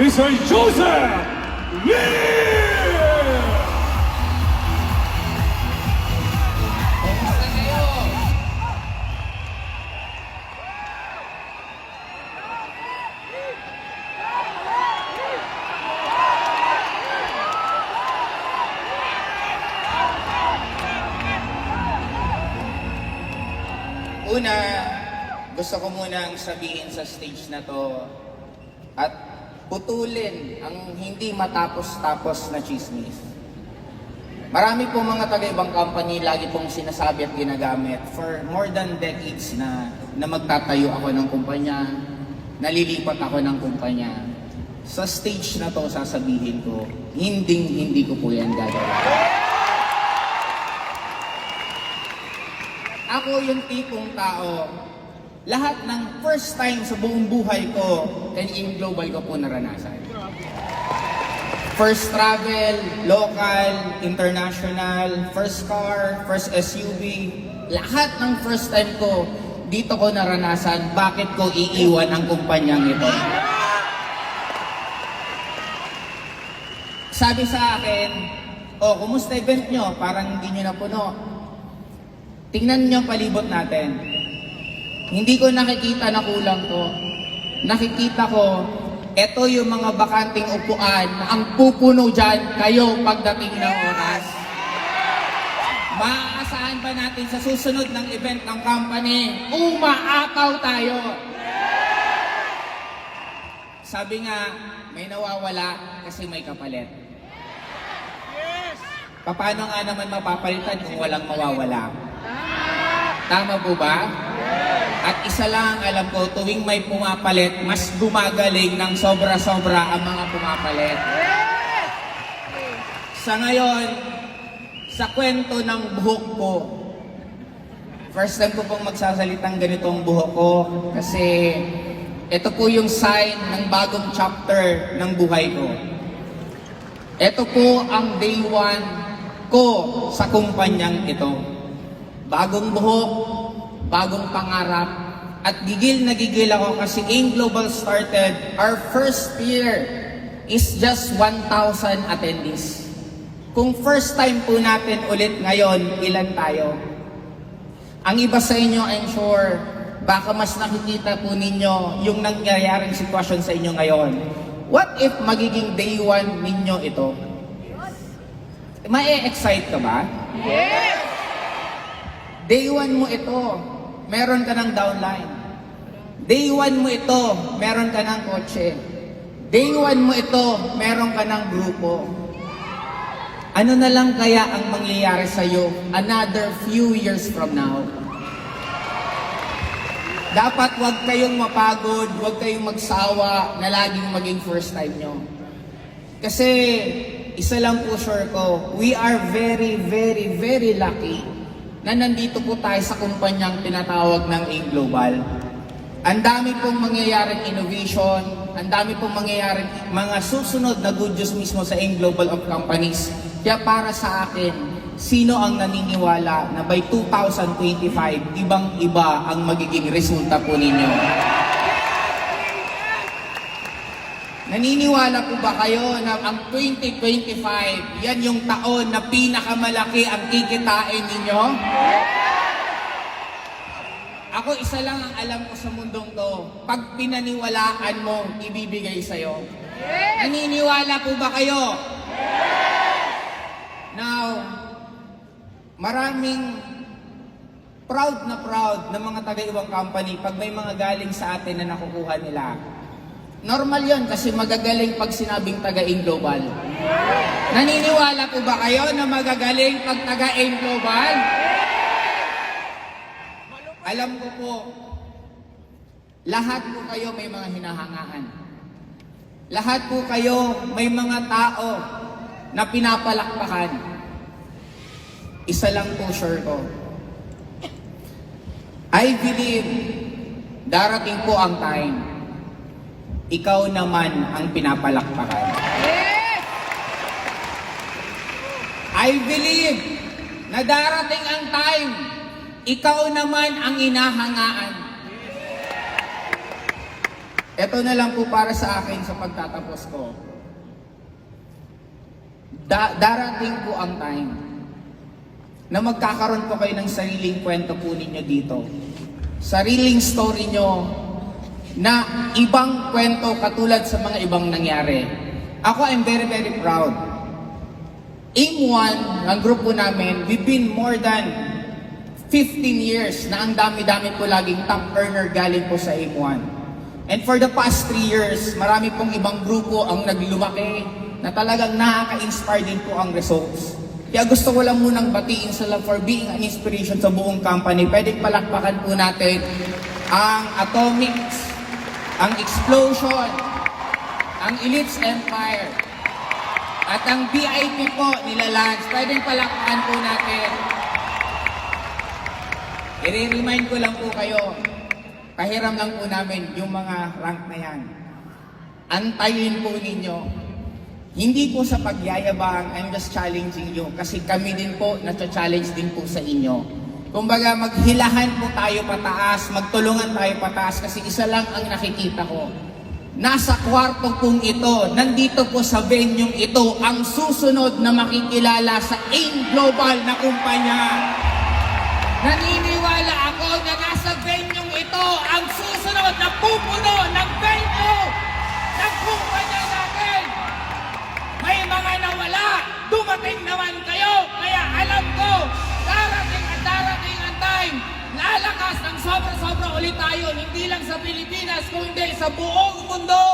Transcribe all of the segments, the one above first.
Mr. Joseph Lee! Una, gusto ko munang sabihin sa stage na to at putulin ang hindi matapos-tapos na chismis. Marami po mga taga-ibang company lagi pong sinasabi at ginagamit for more than decades na na magtatayo ako ng kumpanya, nalilipat ako ng kumpanya. Sa stage na to, sasabihin ko, hindi hindi ko po yan gagawin. Ako yung tipong tao, lahat ng first time sa buong buhay ko, and in global ko po naranasan. First travel, local, international, first car, first SUV, lahat ng first time ko, dito ko naranasan bakit ko iiwan ang kumpanyang ito. Sabi sa akin, oh, kumusta event nyo? Parang hindi nyo napuno. Tingnan nyo palibot natin. Hindi ko nakikita na kulang to. Nakikita ko, ito yung mga bakanting upuan na ang pupuno dyan kayo pagdating ng oras. Maaasahan ba natin sa susunod ng event ng company, umaapaw tayo? Sabi nga, may nawawala kasi may kapalit. Paano nga naman mapapalitan kung walang mawawala? Tama po ba? Isa lang ang alam ko, tuwing may pumapalit, mas gumagaling ng sobra-sobra ang mga pumapalit. Sa ngayon, sa kwento ng buhok ko, first time ko pong magsasalitang ganitong buhok ko kasi ito po yung sign ng bagong chapter ng buhay ko. Ito po ang day one ko sa kumpanyang ito. Bagong buhok, bagong pangarap, at gigil na gigil ako kasi AIM Global started, our first year is just 1,000 attendees. Kung first time po natin ulit ngayon, ilan tayo? Ang iba sa inyo, I'm sure, baka mas nakikita po ninyo yung nangyayaring sitwasyon sa inyo ngayon. What if magiging day one ninyo ito? Mae-excite ka ba? Day one mo ito, meron ka ng downline. Day one mo ito, meron ka ng kotse. Day one mo ito, meron ka ng grupo. Ano na lang kaya ang mangyayari sa'yo another few years from now? Dapat wag kayong mapagod, wag kayong magsawa na laging maging first time nyo. Kasi isa lang po sure ko, we are very, very, very lucky na nandito po tayo sa kumpanyang tinatawag ng AIM Global. Ang dami pong mangyayaring innovation, ang dami pong mangyayaring mga susunod na good news mismo sa AIM Global of Companies. Kaya para sa akin, sino ang naniniwala na by 2025, ibang-iba ang magiging resulta po ninyo? Naniniwala po ba kayo na ang 2025, yan yung taon na pinakamalaki ang kikitain ninyo? Ako isa lang ang alam ko sa mundong to. Pag pinaniwalaan mo, ibibigay sa'yo. Naniniwala po ba kayo? Now, maraming proud na proud ng mga taga-ibang company pag may mga galing sa atin na nakukuha nila. Normal yon kasi magagaling pag sinabing taga-aim global. Naniniwala po ba kayo na magagaling pag taga-aim global? Alam ko po, lahat po kayo may mga hinahangaan. Lahat po kayo may mga tao na pinapalakpakan. Isa lang po sure ko. I believe darating po ang time ikaw naman ang pinapalakpakan. I believe na darating ang time, ikaw naman ang inahangaan. ito na lang po para sa akin sa pagtatapos ko. Da- darating po ang time na magkakaroon po kayo ng sariling kwento po ninyo dito. Sariling story nyo na ibang kwento katulad sa mga ibang nangyari. Ako, I'm very, very proud. Aim 1, ang grupo namin, we've been more than 15 years na ang dami-dami po laging top earner galing po sa Aim 1. And for the past 3 years, marami pong ibang grupo ang naglumaki na talagang nakaka-inspire din po ang results. Kaya gusto ko lang munang batiin sila for being an inspiration sa buong company. Pwedeng palakpakan po natin ang Atomics, ang Explosion, ang Elites Empire, at ang VIP po nila Lance. Pwedeng palakpakan po natin. I-remind ko lang po kayo, pahiram lang po namin yung mga rank na yan. Antayin po ninyo. Hindi po sa pagyayabang, I'm just challenging you. Kasi kami din po, na-challenge din po sa inyo. Kumbaga, maghilahan po tayo pataas, magtulungan tayo pataas kasi isa lang ang nakikita ko. Nasa kwarto pong ito, nandito po sa venue ito, ang susunod na makikilala sa AIM Global na kumpanya. Naniniwala ako na nasa venue ito ang susunod na pupuno ng venue Pilipinas, kundi sa buong mundo.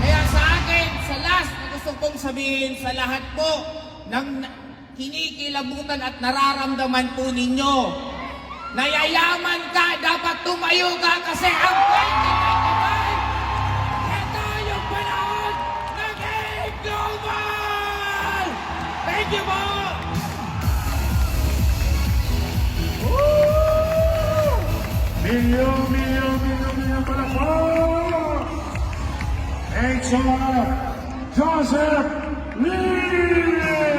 Kaya sa akin, sa last na gusto kong sabihin sa lahat po ng kinikilabutan at nararamdaman po ninyo, nayayaman ka, dapat tumayo ka kasi ang 2025, ito yung panahon ng Game Global! Thank you po! Milyon, milyon, gonna Joseph Lee.